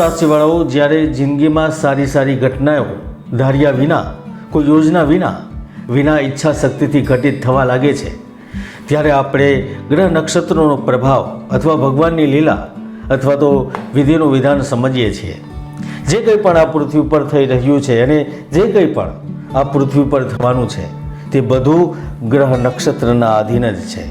રાશિવાળાઓ જ્યારે જિંદગીમાં સારી સારી ઘટનાઓ ધાર્યા વિના, કોઈ યોજના વિના વિના ઈચ્છા શક્તિથી ઘટિત થવા લાગે છે, ત્યારે આપણે ગ્રહ નક્ષત્રોનો પ્રભાવ અથવા ભગવાનની લીલા અથવા તો વિધિનું વિધાન સમજીએ છીએ. જે કંઈ પણ આ પૃથ્વી પર થઈ રહ્યું છે અને જે કંઈ પણ આ પૃથ્વી પર થવાનું છે, તે બધું ગ્રહ નક્ષત્રના આધીન જ છે.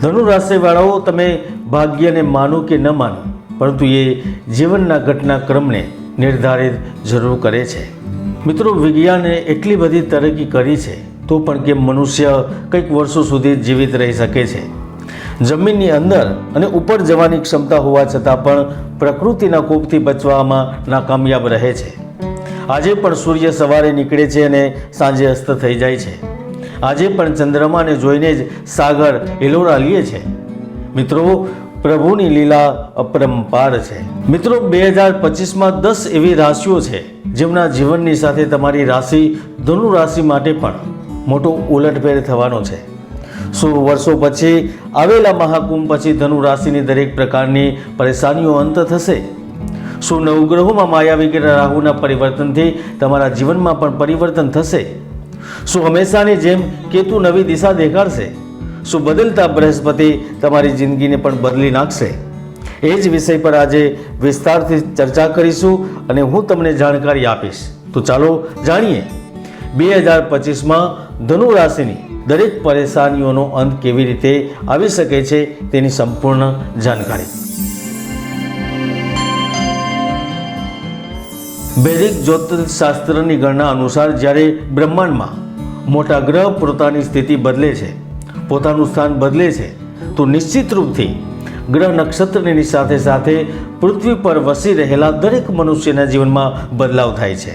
ધનુ રાશિવાળાઓ તમે ભાગ્યને માનો કે ન માનો પરંતુ એ જીવનના ઘટનાક્રમને નિર્ધારિત જરૂર કરે છે. મિત્રો, વિજ્ઞાને એટલી બધી તરક્કી કરી છે, તો પણ કેમ મનુષ્ય કંઈક વર્ષો સુધી જીવિત રહી શકે છે. જમીનની અંદર અને ઉપર જવાની ક્ષમતા હોવા છતાં પણ પ્રકૃતિના કોપથી બચવામાં નાકામયાબ રહે છે. આજે પણ સૂર્ય સવારે નીકળે છે અને સાંજે અસ્ત થઈ જાય છે. આજે પણ ચંદ્રમાને જોઈને જ સાગર એલોરા લે છે. મિત્રો પ્રભુની લીલા અપરંપાર છે. મિત્રો, બે હજાર પચીસમાં દસ એવી રાશિઓ છે, જેમના જીવનની સાથે તમારી રાશિ ધનુ રાશિ માટે પણ મોટો ઉલટફેર થવાનો છે. શું વર્ષો પછી, આવેલા મહાકુંભ પછી ધનુ રાશિની દરેક પ્રકારની પરેશાનીઓ અંત થશે. શું નવગ્રહોમાં માયાવી કે રાહુના પરિવર્તનથી તમારા જીવનમાં પણ પરિવર્તન થશે. શું હંમેશાની જેમ કેતુ નવી દિશા દેખાડશે. શું બદલતા બૃહસ્પતિ તમારી જિંદગીને પણ બદલી નાખશે? એ જ વિષય પર આજે વિસ્તારથી ચર્ચા કરીશું અને હું તમને જાણકારી આપીશ. તો ચાલો જાણીએ. બે હજાર પચીસમાં ધનુ રાશિની દરેક પરેશાનીઓનો અંત કેવી રીતે આવી શકે છે તેની સંપૂર્ણ જાણકારી. વૈદિક જ્યોતિષશાસ્ત્રની ગણના અનુસાર જ્યારે બ્રહ્માંડમાં મોટા ગ્રહ પોતાની સ્થિતિ બદલે છે પોતાનું સ્થાન બદલે છે, તો નિશ્ચિત રૂપથી ગ્રહ નક્ષત્રની સાથે સાથે પૃથ્વી પર વસી રહેલા દરેક મનુષ્યના જીવનમાં બદલાવ થાય છે.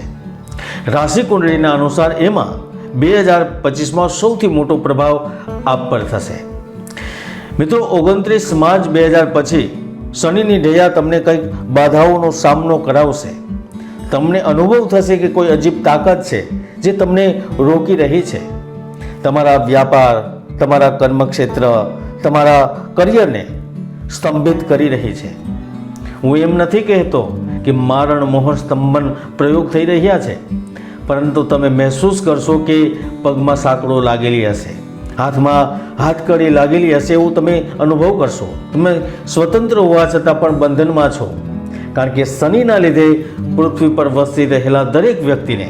રાશિ કુંડળીના અનુસાર એમાં બે હજાર પચીસમાં સૌથી મોટો પ્રભાવ આપ પર થશે. મિત્રો, ઓગણત્રીસ માર્ચ બે હજાર પછી શનિની ઢૈયા તમને કંઈક બાધાઓનો સામનો કરાવશે. તમને અનુભવ થશે કે કોઈ અજીબ તાકાત છે જે તમને રોકી રહી છે. તમારા વ્યાપાર તમારા કર્મક્ષેત્ર, તમારા કરિયરને સ્તંભિત કરી રહી છે. હું એમ નથી કહેતો કે મારણ મોહન સ્તંભન પ્રયોગ થઈ રહ્યા છે, પરંતુ તમે મહેસૂસ કરશો કે પગમાં સાંકળો લાગેલી હશે, હાથમાં હાથકડી લાગેલી હશે એવું તમે અનુભવ કરશો. તમે સ્વતંત્ર હોવા છતાં પણ બંધનમાં છો, કારણ કે શનિના લીધે પૃથ્વી પર વસી રહેલા દરેક વ્યક્તિને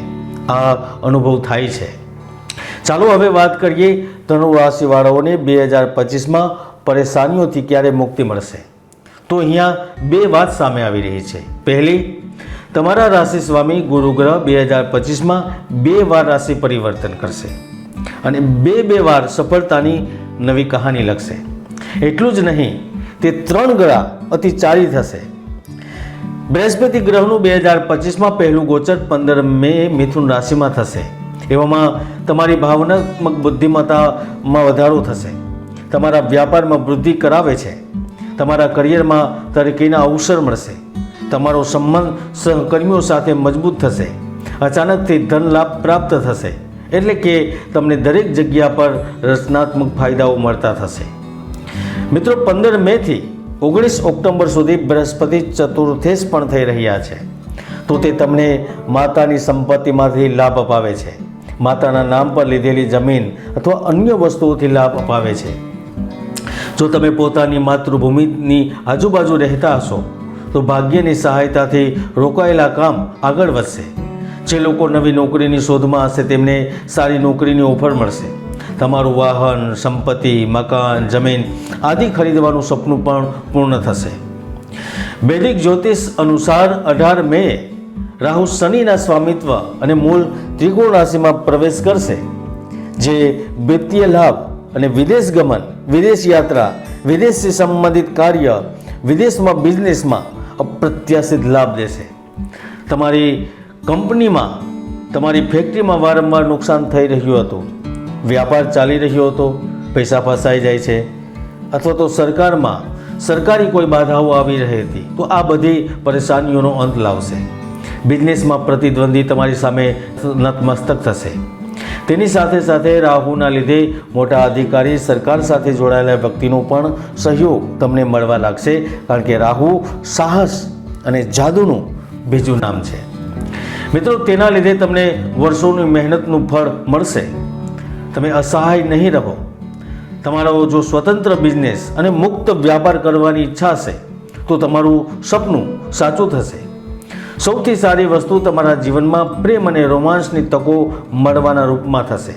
આ અનુભવ થાય છે. ચાલો હવે વાત કરીએ ધનુ રાશિવાળાઓને બે હજાર પચીસમાં પરેશાનીઓથી ક્યારે મુક્તિ મળશે? તો અહીંયા બે વાત સામે આવી રહી છે. પહેલી, તમારા રાશિ સ્વામી ગુરુ ગ્રહ બે હજાર પચીસમાં બે વાર રાશિ પરિવર્તન કરશે અને બે બે વાર સફળતાની નવી કહાની લખશે. એટલું જ નહીં, તે ત્રણ ગળા અતિચારી થશે. બૃહસ્પતિ ગ્રહનું બે હજાર પચીસમાં પહેલું ગોચર પંદર મે મિથુન રાશિમાં થશે. એવામાં તમારી ભાવનાત્મક બુદ્ધિમત્તામાં વધારો થશે. તમારા વ્યાપારમાં વૃદ્ધિ કરાવે છે. તમારા કરિયરમાં તરક્કીના અવસર મળશે. તમારો સંબંધ સહકર્મીઓ સાથે મજબૂત થશે. અચાનકથી ધન લાભ પ્રાપ્ત થશે. એટલે કે તમને દરેક જગ્યા પર રચનાત્મક ફાયદાઓ મળતા થશે. મિત્રો, પંદર મેથી ઓગણીસ ઓક્ટોબર સુધી બૃહસ્પતિ ચતુર્થેશ પણ થઈ રહ્યા છે. તો તે તમને માતાની સંપત્તિમાંથી લાભ અપાવે છે. માતાના નામ પર લીધેલી જમીન અથવા અન્ય વસ્તુઓથી લાભ અપાવે છે. જો તમે પોતાની માતૃભૂમિની આજુબાજુ રહેતા હશો, તો ભાગ્યની સહાયતાથી રોકાયેલા કામ આગળ વધશે. જે લોકો નવી નોકરીની શોધમાં હશે, તેમને સારી નોકરીની ઓફર મળશે. તમારું વાહન, સંપત્તિ, મકાન, જમીન આદિ ખરીદવાનું સપનું પણ પૂર્ણ થશે. વૈદિક જ્યોતિષ અનુસાર અઢાર મે રાહુ શનિના સ્વામિત્વ અને મૂળ ત્રિકોણ રાશિમાં પ્રવેશ કરશે. જે વિત્તીય લાભ અને વિદેશ ગમન, વિદેશ યાત્રા, વિદેશથી સંબંધિત કાર્ય, વિદેશમાં બિઝનેસમાં અપ્રત્યાશિત લાભ દેશે. તમારી કંપનીમાં, તમારી ફેક્ટરીમાં વારંવાર નુકસાન થઈ રહ્યું હતું. વ્યાપાર ચાલી રહ્યો હતો, પૈસા ફસાઈ જાય છે. અથવા તો સરકારમાં સરકારી કોઈ બાધાઓ આવી રહી હતી, તો આ બધી પરેશાનીઓનો અંત લાવશે. બિઝનેસમાં પ્રતિદ્વંદી તમારી સામે નતમસ્તક થશે. તેની સાથે સાથે રાહુના લીધે મોટા અધિકારી સરકાર સાથે જોડાયેલા વ્યક્તિનો પણ સહયોગ તમને મળવા લાગશે, કારણ કે રાહુ સાહસ અને જાદુનું બીજું નામ છે. મિત્રો, તેના લીધે તમને વર્ષોની મહેનતનું ફળ મળશે. તમે અસહાય નહીં રહો. તમારો જો સ્વતંત્ર બિઝનેસ અને મુક્ત વ્યાપાર કરવાની ઈચ્છા હશે, તો તમારું સપનું સાચું થશે. સૌથી સારી વસ્તુ તમારા જીવનમાં પ્રેમ અને રોમાન્સની તકો મળવાના રૂપમાં થશે.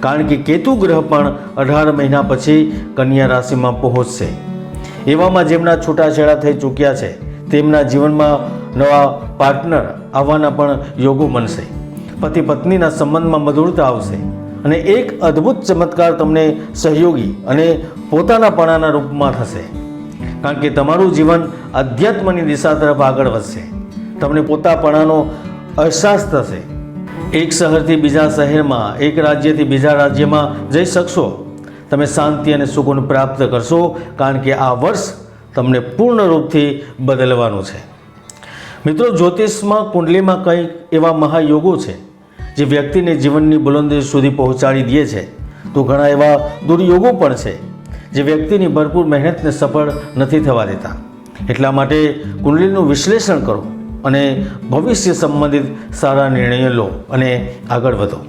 કારણ કે કેતુ ગ્રહ પણ અઢાર મહિના પછી કન્યા રાશિમાં પહોંચશે. એવામાં જેમના છૂટાછેડા થઈ ચૂક્યા છે, તેમના જીવનમાં નવા પાર્ટનર આવવાના પણ યોગો બનશે. પતિ પત્નીના સંબંધમાં મધુરતા આવશે અને એક અદ્ભુત ચમત્કાર તમને સહયોગી અને પોતાનાપણાના રૂપમાં થશે. કારણ કે તમારું જીવન અધ્યાત્મની દિશા તરફ આગળ વધશે. તમને પોતાપણાનો અહેસાસ થશે. એક શહેરથી બીજા શહેરમાં, એક રાજ્યથી બીજા રાજ્યમાં જઈ શકશો. તમે શાંતિ અને સુકૂન પ્રાપ્ત કરશો, કારણ કે આ વર્ષ તમને પૂર્ણ રૂપથી બદલવાનું છે. મિત્રો, જ્યોતિષમાં, કુંડલીમાં કંઈક એવા મહાયોગો છે, જે વ્યક્તિને જીવનની બુલંદી સુધી પહોંચાડી દે છે. તો ઘણા એવા દુર્યોગો પણ છે, જે વ્યક્તિની ભરપૂર મહેનતને સફળ નથી થવા દેતા. એટલા માટે કુંડલીનું વિશ્લેષણ કરો. અને ભવિષ્ય સંબંધિત સારા નિર્ણયો લો અને આગળ વધો.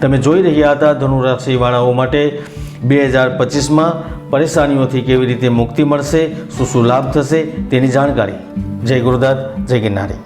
તમે જોઈ રહ્યા હતા ધનુરાશિવાળાઓ માટે બે હજાર પચીસમાં પરેશાનીઓથી કેવી રીતે મુક્તિ મળશે, શું શું લાભ થશે તેની જાણકારી. જય ગુરુદાસ જય ગિરનારી.